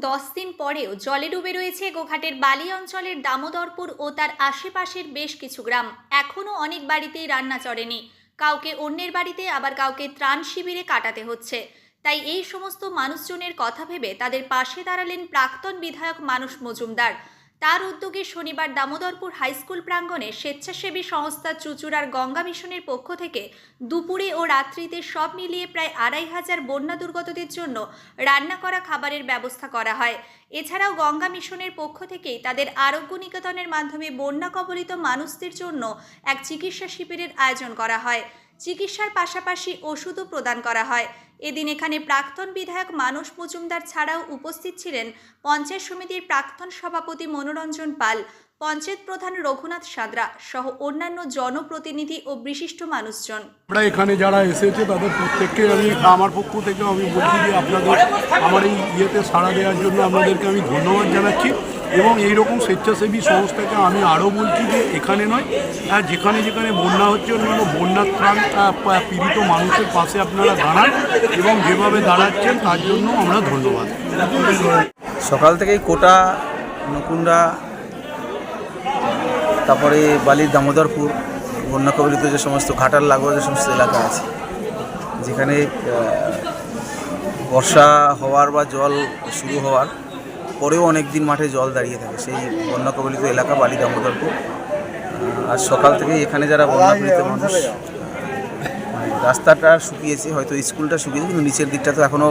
দশ দিন পরেও জলে ডুবে রয়েছে গোঘাটের বালি অঞ্চলের দামোদরপুর ও তার আশেপাশের বেশ কিছু গ্রাম। এখনও অনেক বাড়িতেই রান্না চড়েনি। কাউকে অন্যের বাড়িতে, আবার কাউকে ত্রাণ শিবিরে কাটাতে হচ্ছে। তাই এই সমস্ত মানুষজনের কথা ভেবে তাদের পাশে দাঁড়ালেন প্রাক্তন বিধায়ক মানুষ মজুমদার। তার উদ্যোগে শনিবার দামোদরপুর হাইস্কুল প্রাঙ্গণে স্বেচ্ছাসেবী সংস্থা চুচুড়ার গঙ্গা মিশনের পক্ষ থেকে দুপুরে ও রাত্রিতে সব মিলিয়ে প্রায় আড়াই হাজার বন্যা দুর্গতদের জন্য রান্না করা খাবারের ব্যবস্থা করা হয়। এছাড়াও গঙ্গা মিশনের পক্ষ থেকেই তাদের আরোগ্য নিকেতনের মাধ্যমে বন্যা কবলিত মানুষদের জন্য এক চিকিৎসা শিবিরের আয়োজন করা হয়। চিকিৎসার পাশাপাশি ওষুধও প্রদান করা হয়। এদিন এখানে প্রাক্তন বিধায়ক মানস মজুমদার ছাড়াও উপস্থিত ছিলেন পঞ্চায়েত সমিতির প্রাক্তন সভাপতি মনোরঞ্জন পাল, পঞ্চায়েত প্রধান রঘুনাথ সাঁতরা সহ অন্যান্য জনপ্রতিনিধি ও বিশিষ্ট মানুষজন। আমরা এখানে যারা এসেছে তাদের প্রত্যেককে আমি, আমার পক্ষ থেকে আমি বলছি যে আপনাদের, আমার এই ইয়েতে সাড়া দেওয়ার জন্য আপনাদেরকে আমি ধন্যবাদ জানাচ্ছি এবং এই রকম স্বেচ্ছাসেবী সংস্থাকে আমি আরও বলছি যে এখানে নয় আর যেখানে যেখানে বন্যা হচ্ছে, অন্যান্য বন্যা ত্রাণ পীড়িত মানুষের পাশে আপনারা দাঁড়ান। এবং যেভাবে দাঁড়াচ্ছেন, তার জন্য আমরা ধন্যবাদ। সকাল থেকেই কোটা, নকুন্ডা, তারপরে বালির দামোদরপুর বন্যা কবলিত যে সমস্ত ঘাটার লাগোয়া যে সমস্ত এলাকা আছে, যেখানে বর্ষা হওয়ার বা জল শুরু হওয়ার পরেও অনেক দিন মাঠে জল দাঁড়িয়ে থাকে, সেই বন্যা কবলিত এলাকা বালি দামোদরপুর। আর সকাল থেকে এখানে যারা বন্যা পীড়িত মানুষ মানে রাস্তাটা শুকিয়েছে, হয়তো স্কুলটা শুকিয়েছে, কিন্তু নিচের দিকটা তো এখনও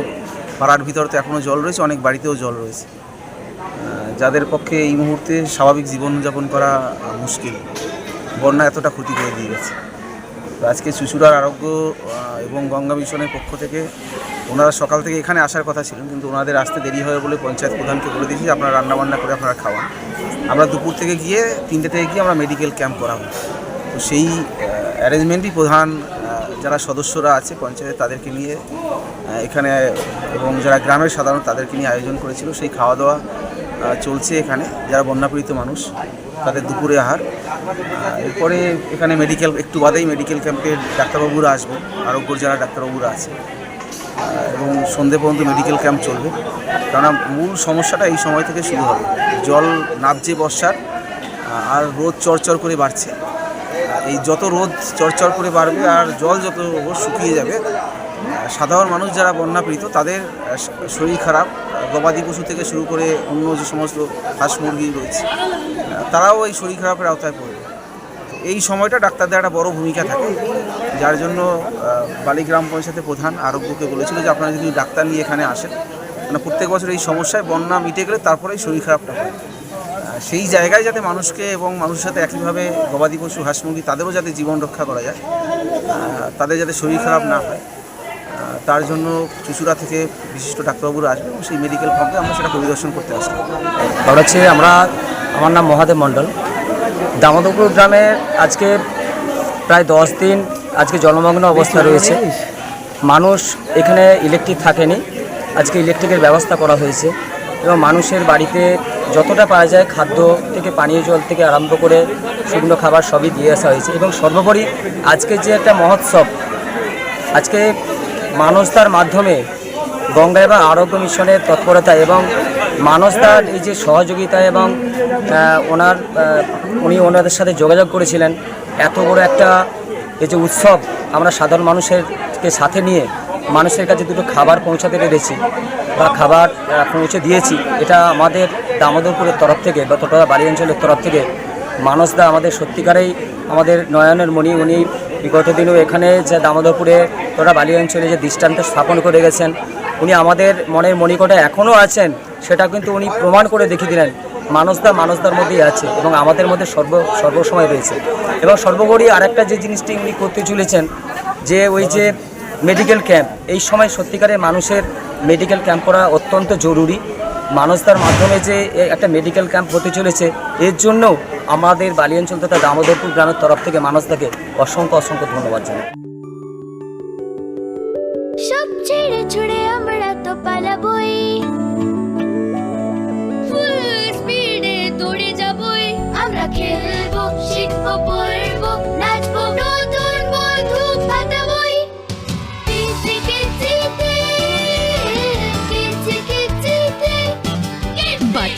পাড়ার ভিতর তো এখনও জল রয়েছে, অনেক বাড়িতেও জল রয়েছে। যাদের পক্ষে এই মুহূর্তে স্বাভাবিক জীবনযাপন করা মুশকিল, বন্যা এতটা ক্ষতি করে দিয়ে গেছে। তো আজকে চুচুড়ার আরোগ্য এবং গঙ্গা মিশনের পক্ষ থেকে ওনারা সকাল থেকে এখানে আসার কথা ছিলেন, কিন্তু ওনাদের আসতে দেরি হয় বলে পঞ্চায়েত প্রধানকে বলে দিয়েছি, আপনারা রান্নাবান্না করে আপনারা খাওয়ান। আমরা দুপুর থেকে গিয়ে, তিনটে থেকে গিয়ে আমরা মেডিকেল ক্যাম্প করাবো। তো সেই অ্যারেঞ্জমেন্টই প্রধান যারা সদস্যরা আছে পঞ্চায়েত, তাদেরকে নিয়ে এখানে এবং যারা গ্রামের সাধারণ, তাদেরকে নিয়ে আয়োজন করেছিল। সেই খাওয়া দাওয়া চলছে এখানে। যারা বন্যাপীড়িত মানুষ, তাদের দুপুরে আহার। এরপরে এখানে মেডিকেল একটু বাদেই মেডিকেল ক্যাম্পের ডাক্তারবাবুরা আসবে। আরোগ্যর যারা ডাক্তারবাবুরা আছে। এবং সন্ধে পর্যন্ত মেডিকেল ক্যাম্প চলবে। কেননা মূল সমস্যাটা এই সময় থেকে শুরু হবে। জল নাবছে বর্ষার আর রোদ চরচর করে বাড়ছে। এই যত রোদ চরচর করে বাড়বে আর জল যত শুকিয়ে যাবে সাধারণ মানুষ যারা বন্যা পীড়িত তাদের শরীর খারাপ গবাদি পশু থেকে শুরু করে অন্য যে সমস্ত হাঁস মুরগি রয়েছে তারাও এই শরীর খারাপের আওতায় পড়বে। এই সময়টা ডাক্তারদের একটা বড় ভূমিকা থাকে যার জন্য আহ, বালি গ্রাম পঞ্চায়েতের প্রধান আরোগ্যকে বলেছিল যে আপনারা যদি ডাক্তার নিয়ে এখানে আসেন মানে প্রত্যেক বছর এই সমস্যায় বন্যা মিটে গেলে তারপরেই শরীর খারাপটা হয়। সেই জায়গায় যাতে মানুষকে এবং মানুষের সাথে একইভাবে গবাদি পশু, হাঁস মুরগি, তাদেরও যাতে জীবন রক্ষা করা যায় তাদের যাতে শরীর খারাপ না হয় তার জন্য চুচুড়া থেকে বিশিষ্ট ডাক্তারবাবুরা আসবে এবং সেই মেডিকেল ক্যাম্পে আমরা সেটা পরিদর্শন করতে আসলাম কারণ হচ্ছে আমরা, আমার নাম মহাদেব মণ্ডল। দামোদরপুর গ্রামে আজকে প্রায় দশ দিন আজকে জলমগ্ন অবস্থা রয়েছে। মানুষ এখানে ইলেকট্রিক থাকেনি। আজকে ইলেকট্রিকের ব্যবস্থা করা হয়েছে। এবং মানুষের বাড়িতে যতটা পাওয়া যায় খাদ্য থেকে পানীয় জল থেকে আরম্ভ করে শুকনো খাবার সবই দিয়ে আসা হয়েছে। এবং সর্বোপরি আজকে যে একটা মহোৎসব, আজকে মানসতার মাধ্যমে গঙ্গা এবং আরোগ্য মিশনের তৎপরতা এবং মানসতার এই যে সহযোগিতা এবং ওনার উনি ওনাদের সাথে যোগাযোগ করেছিলেন, এত বড় একটা এই যে উৎসব আমরা সাধারণ মানুষেরকে সাথে নিয়ে মানুষের কাছে দুটো খাবার পৌঁছাতে পেরেছি বা খাবার পৌঁছে দিয়েছি। এটা আমাদের দামোদরপুরের তরফ থেকে বা তোটা বাড়ি অঞ্চলের তরফ থেকে মানসদা আমাদের সত্যিকারেই আমাদের নয়নের মণি, উনি বিগত দিনেও এখানে যে দামোদরপুরে তোরা বালি অঞ্চলে যে দৃষ্টান্ত স্থাপন করে গেছেন, উনি আমাদের মনের মণিকোটে এখনও আছেন, সেটা কিন্তু উনি প্রমাণ করে দেখিয়ে দিলেন। মানসদা মানসদার মধ্যেই আছে এবং আমাদের মধ্যে সর্ব, সর্বসময় রয়েছে। এবং সর্বোপরি আরেকটা যে জিনিসটি উনি করতে চলেছেন, যে ওই যে মেডিকেল ক্যাম্প। এই সময় সত্যিকারে মানুষের মেডিকেল ক্যাম্প করা অত্যন্ত জরুরি। মানসদার মাধ্যমে যে একটা মেডিকেল ক্যাম্প হতে চলেছে, এর জন্য আমাদের বালি অঞ্চল তথা দামোদরপুর গ্রামের তরফ থেকে মানসদাকে অসংখ্য অসংখ্য ধন্যবাদ জানাই। আমরা খেলব, শিখব